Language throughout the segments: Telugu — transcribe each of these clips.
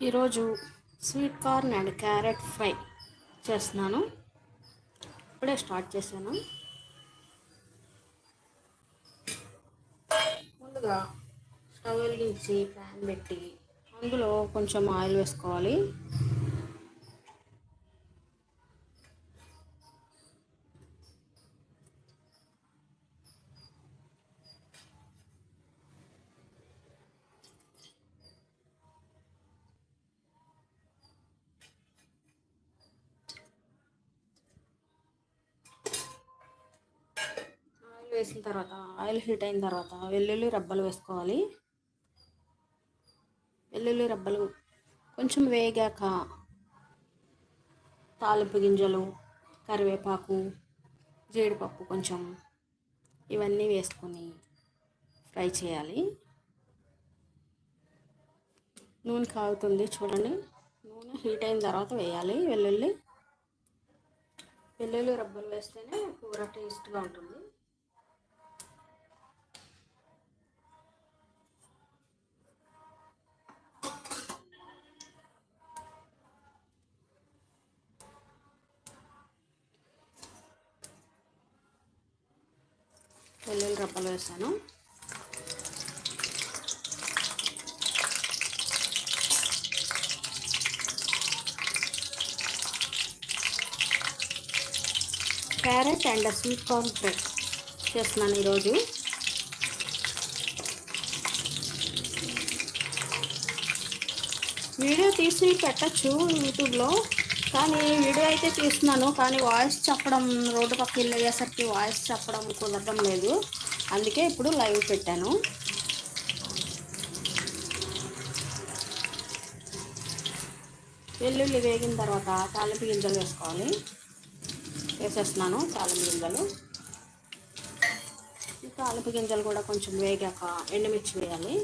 ఈరోజు sweet corn and carrot fry చేస్తున్నాను. ఇప్పుడే స్టార్ట్ చేశాను. ముందుగా స్టవ్ వెలిగించి ప్యాన్ పెట్టి అందులో కొంచెం ఆయిల్ వేసుకోవాలి ఆయిల్ వేసిన తర్వాత ఆయిల్ హీట్ అయిన తర్వాత వెల్లుల్లి రబ్బలు వేసుకోవాలి. వెల్లుల్లి రబ్బలు కొంచెం వేగాక తాలింపు గింజలు కరివేపాకు జీడిపప్పు కొంచెం ఇవన్నీ వేసుకొని ఫ్రై చేయాలి. నూనె కాగుతుంది చూడండి. నూనె హీట్ అయిన తర్వాత వేయాలి వెల్లుల్లి. వెల్లుల్లి రబ్బలు వేస్తేనే కూర టేస్ట్గా ఉంటుంది. వెల్లుల్లి రప్పలు వేసాను. Carrot and sweet corn fry చేస్తున్నాను ఈరోజు. వీడియో తీసి పెట్టచ్చు యూట్యూబ్లో. కానీ వీడియో అయితే తీస్తున్నాను కానీ వాయిస్ చెప్పడం రోడ్డు పక్క వెళ్ళేసరికి వాయిస్ చెప్పడం కుదరడం లేదు. అందుకే ఇప్పుడు లైవ్ పెట్టాను. వెల్లుల్లి వేగిన తర్వాత తాలింపు గింజలు వేసుకోవాలి. వేసేస్తున్నాను తాలింపు గింజలు. తాలింపు గింజలు కూడా కొంచెం వేగాక ఎండుమిర్చి వేయాలి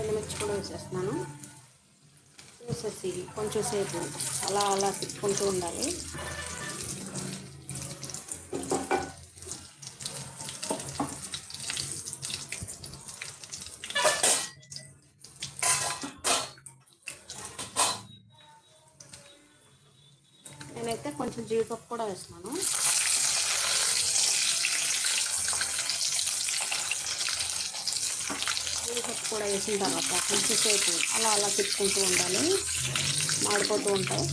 ఎండుమిర్చి కూడా వేసేస్తున్నాను వేసేసి కొంచెం సేపు అలా అలా తిప్పుకుంటూ ఉండాలి. నేనైతే కొంచెం జీడిపప్పు కూడా వేస్తున్నాను. జీడిపప్పు కూడా వేసిన తర్వాత కొంచెం సేపు అలా అలా తిప్పుకుంటూ ఉండాలి. మాడిపోతూ ఉంటాయి.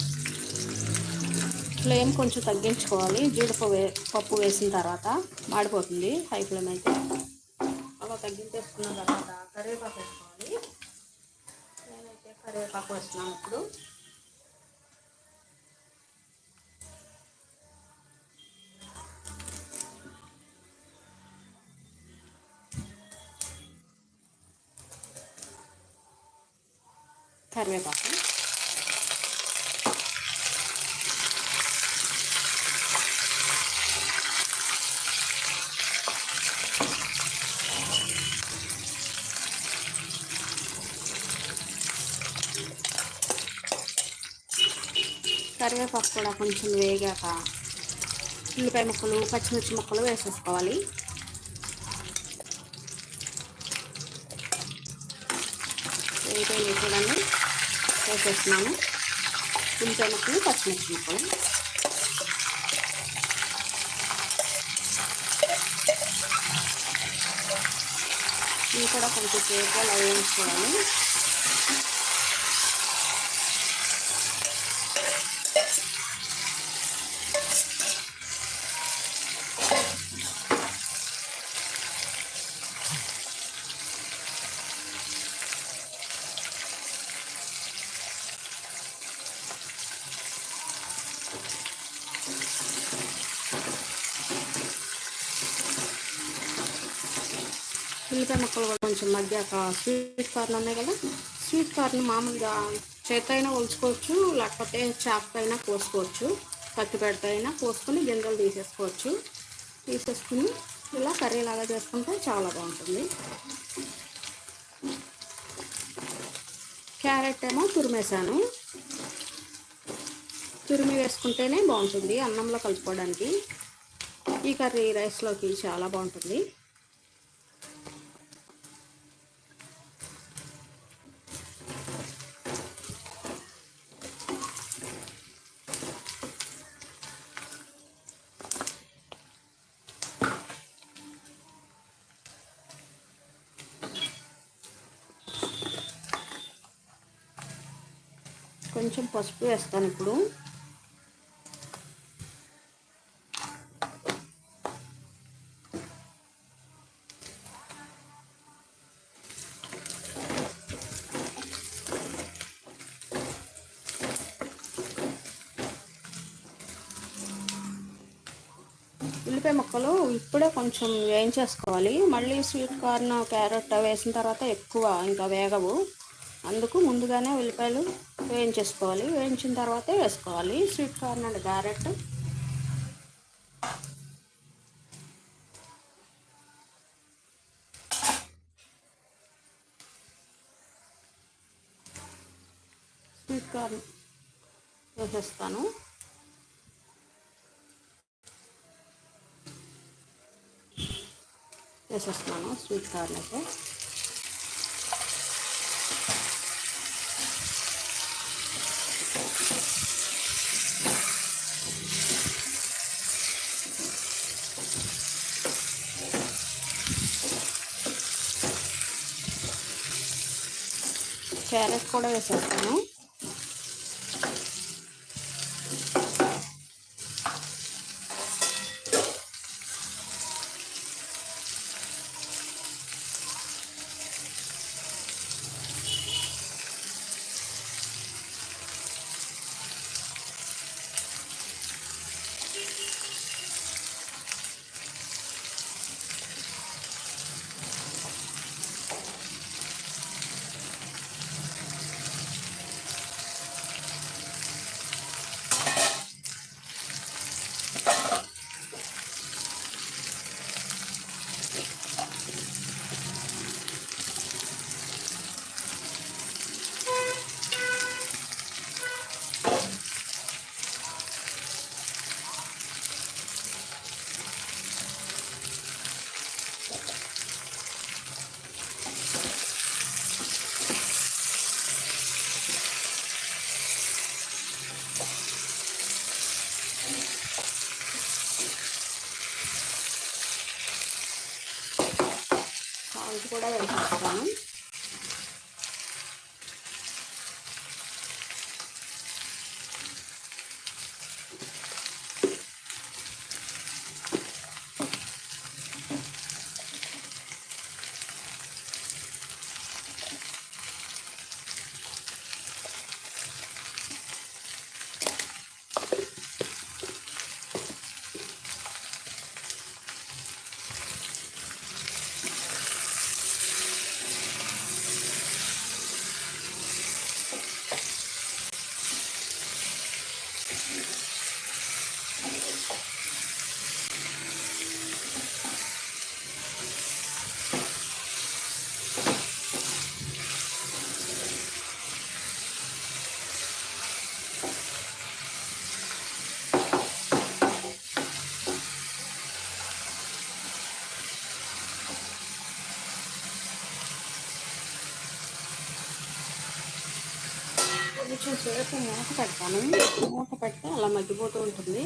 ఫ్లేమ్ కొంచెం తగ్గించుకోవాలి. జీడిపప్పు వే పప్పు వేసిన తర్వాత మాడిపోతుంది. హై ఫ్లేమ్ అయితే. అలా తగ్గించేసుకున్న తర్వాత కరివేపాకు వేసుకోవాలి. నేనైతే కరివేపాకు వేస్తున్నాను ఇప్పుడు. కరివేపాకు. పప్పు కూడా కొంచెం వేగాక ఉల్లిపాయ ముక్కలు పచ్చిమిర్చి ముక్కలు వేసేసుకోవాలి. వేగిపోయింది చూడండి. వేసేస్తున్నాను. ఉల్లిపాయ ముక్కలు పచ్చిమిర్చి ముక్కలు. ఇవి కూడా కొంచెం సేపు అలా వేయించుకోవాలి ఉల్లిపాయ ముక్కలు కూడా కొంచెం మగ్గాక స్వీట్ కార్న్ ఉన్నాయి కదా స్వీట్ కార్న్ మామూలుగా చేతైనా ఒలుచుకోవచ్చు లేకపోతే చాకుకైనా కోసుకోవచ్చు పత్తి పెడతైనా కోసుకొని గింజలు తీసేసుకోవచ్చు. తీసేసుకుని ఇలా కర్రీ లాగా చేసుకుంటే చాలా బాగుంటుంది. క్యారెట్ ఏమో తురిమేశాను. తురిమి వేసుకుంటేనే బాగుంటుంది అన్నంలో కలుపుకోవడానికి. ఈ కర్రీ రైస్లోకి చాలా బాగుంటుంది. పసుపు వేస్తాను ఇప్పుడు. ఉల్లిపాయ ముక్కలు ఇప్పుడే కొంచెం వేయించేసుకోవాలి. మళ్ళీ స్వీట్ కార్న్ క్యారెట్ వేసిన తర్వాత ఎక్కువ ఇంకా వేగవు. అందుకు ముందుగానే ఉల్లిపాయలు వేయించేసుకోవాలి. వేయించిన తర్వాతే వేసుకోవాలి. Sweet corn and carrot. Sweet corn వేసేస్తాను. వేసేస్తాను స్వీట్ కార్న్ అయితే క్యారెట్ కూడా వేసేస్తాను. కొంచెం సేపు మూత పెడతాను. మూత పెడితే అలా మగ్గిపోతూ ఉంటుంది.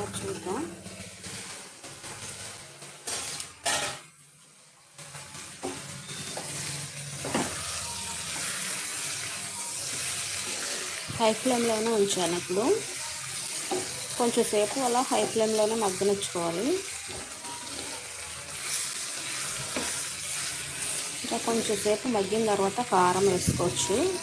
ఒకసారి చూద్దాం. హై ఫ్లేమ్లోనే ఉంచాను ఇప్పుడు. కొంచెం సేపు అలా హై ఫ్లేమ్లోనే మగ్గనిచ్చుకోవాలి. ఇంకా కొంచెం సేపు మగ్గిన తర్వాత కారం వేసుకోవచ్చు.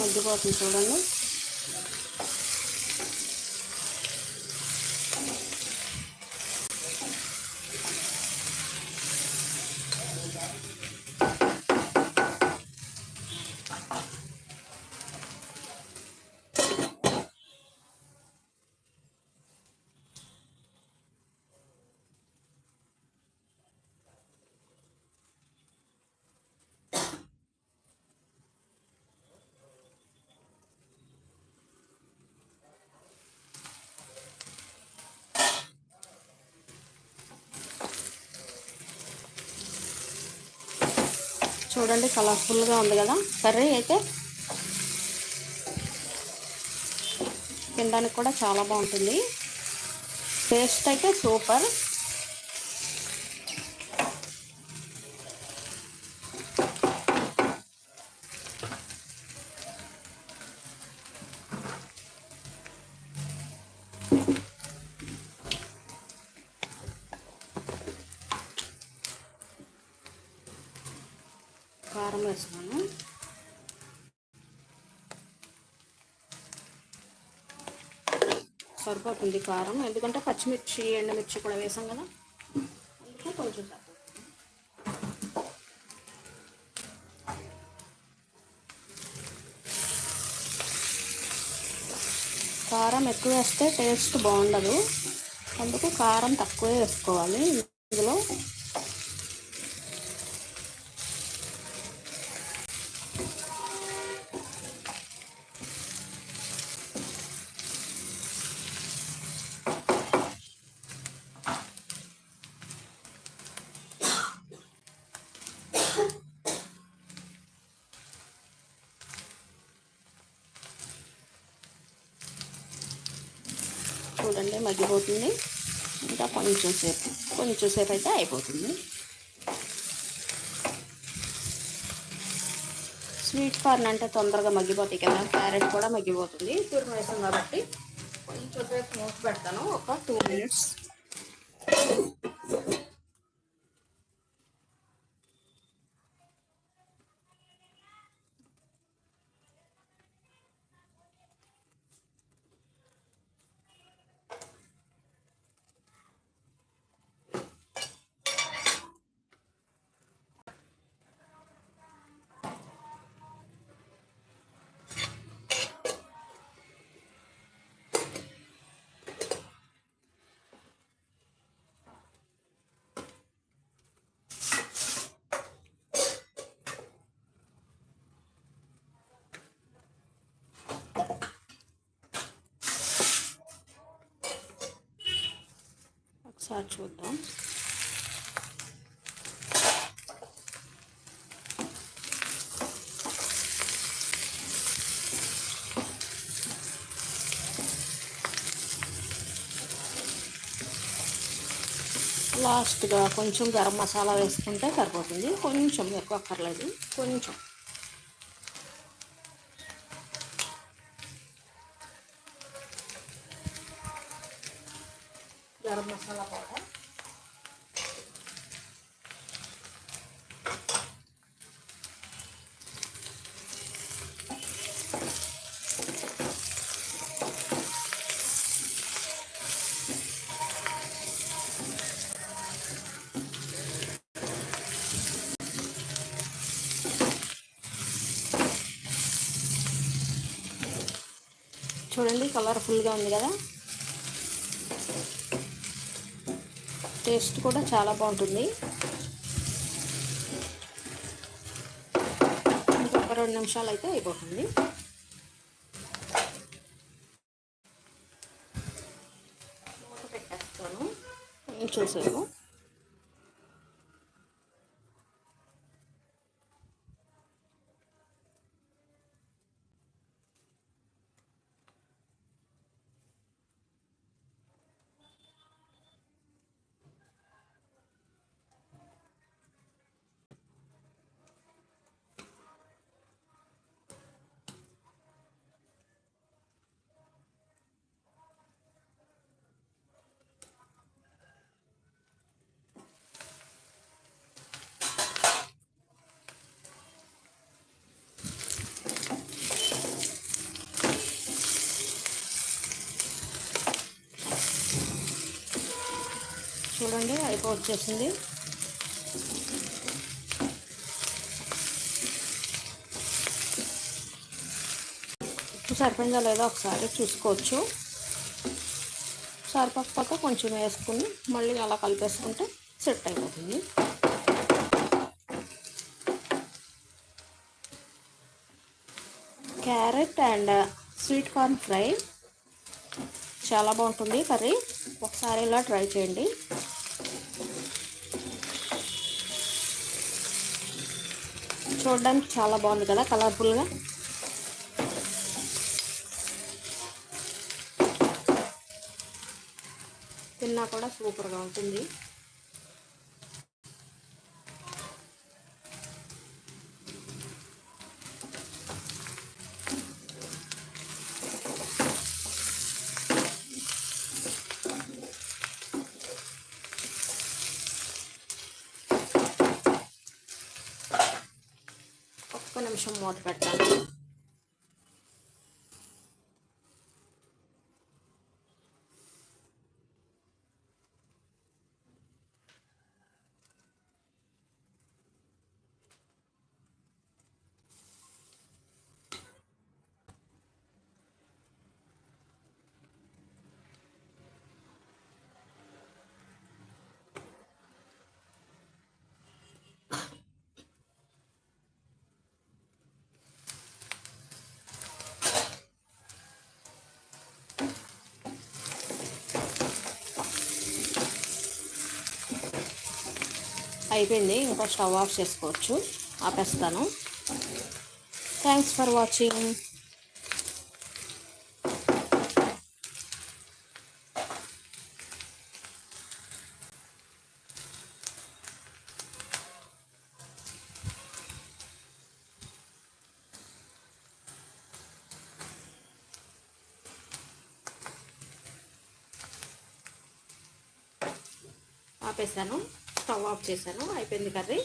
మగ్గిపోతుంది చూడండి. చూడండి కలర్ఫుల్గా ఉంది కదా. కర్రీ అయితే తినడానికి కూడా చాలా బాగుంటుంది. టేస్ట్ అయితే సూపర్. కారం వేసుకున్నాను. సరిపోతుంది కారం. ఎందుకంటే పచ్చిమిర్చి ఎండుమిర్చి కూడా వేసాం కదా. అందుకే కొంచెం కారం ఎక్కువ వేస్తే టేస్ట్ బాగుండదు. అందుకు కారం తక్కువే వేసుకోవాలి. ఇందులో చూడండి మగ్గిపోతుంది. ఇంకా కొంచెం సేపు కొంచెం సేపు అయితే అయిపోతుంది. స్వీట్ కార్న్ అంటే తొందరగా మగ్గిపోతాయి కదా క్యారెట్ కూడా మగ్గిపోతుంది. తురుము కాబట్టి కొంచెం సేపు మూసి పెడతాను ఒక టూ మినిట్స్. ఒకసారి చూద్దాం. లాస్ట్గా కొంచెం గరం మసాలా వేసుకుంటే సరిపోతుంది. కొంచెం ఎక్కువ అక్కర్లేదు. కొంచెం. వేసుకోవాలి చూడండి కలర్ఫుల్గా ఉంది కదా. టేస్ట్ కూడా చాలా బాగుంటుంది. ఇంకొక రెండు నిమిషాలు అయితే అయిపోతుంది. మూత పెట్టేస్తాను. చూసాము చూడండి అయిపో వచ్చేసింది. ఉప్పు సరిపోయిందా లేదా ఒకసారి చూసుకోవచ్చు. సరిపోకపోతే కొంచెం వేసుకుని మళ్ళీ అలా కలిపేసుకుంటే సెట్ అయిపోతుంది. Carrot and sweet corn fry. చాలా బాగుంటుంది కర్రీ. ఒకసారి ఇలా ట్రై చేయండి. చూడడానికి చాలా బాగుంది కదా కలర్ఫుల్గా తిన్నా కూడా సూపర్గా ఉంటుంది. ఒక్క నిమిషం మూత పెట్టాలి అయిపోయింది. ఇంకా స్టవ్ ఆఫ్ చేసుకోవచ్చు. ఆపేస్తాను. థ్యాంక్స్ ఫర్ వాచింగ్ ఆపేసాను స్టవ్ ఆఫ్ చేశాను అయిపోయింది కర్రీ.